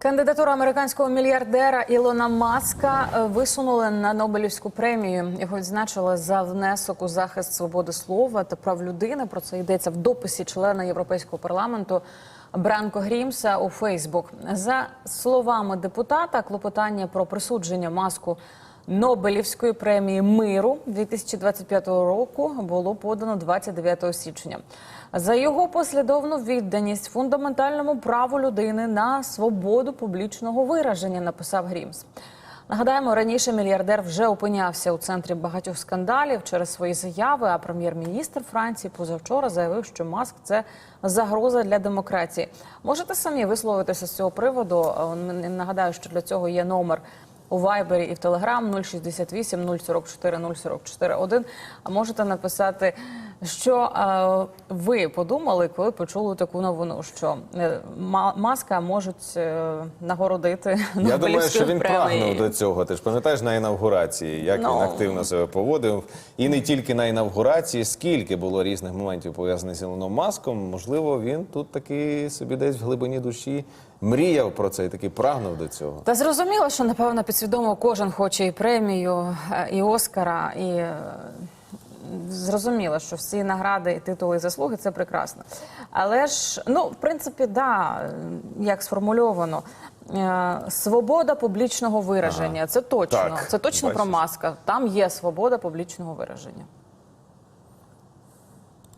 Кандидатуру американського мільярдера Ілона Маска е, висунули на Нобелівську премію. Його відзначили за внесок у захист свободи слова та прав людини. Про це йдеться в дописі члена Європейського парламенту Бранко Грімса у Фейсбук. За словами депутата, клопотання про присудження маску. Нобелівської премії миру 2025 року було подано 29 січня. За його послідовну відданість фундаментальному праву людини на свободу публічного вираження, написав Грімс. Нагадаємо, раніше мільярдер вже опинявся у центрі багатьох скандалів через свої заяви. А прем'єр-міністр Франції позавчора заявив, що маск це загроза для демократії. Можете самі висловитися з цього приводу? Е, Нагадаю, що для цього є номер у Вайбері і в Телеграм 068 044 044 1. А можете написати, що е, ви подумали, коли почули таку новину, що е, маска можуть е, нагородити Я думаю, що він прагнув до цього. Ти ж пам'ятаєш на інавгурації, як Ну. він активно себе поводив. І не тільки на інавгурації, скільки було різних моментів пов'язаних з Ілоном Маском. Можливо, він тут таки собі десь в глибині душі мріяв про це і таки прагнув до цього. Та зрозуміло, що напевно підсвідомо кожен хоче і премію, е, і Оскара, і е, зрозуміло, що всі награди, і титули і заслуги це прекрасно. Але ж, ну, в принципі, да, як сформульовано. е, Свобода публічного вираження це точно. Так, це точно про маска. Там є свобода публічного вираження.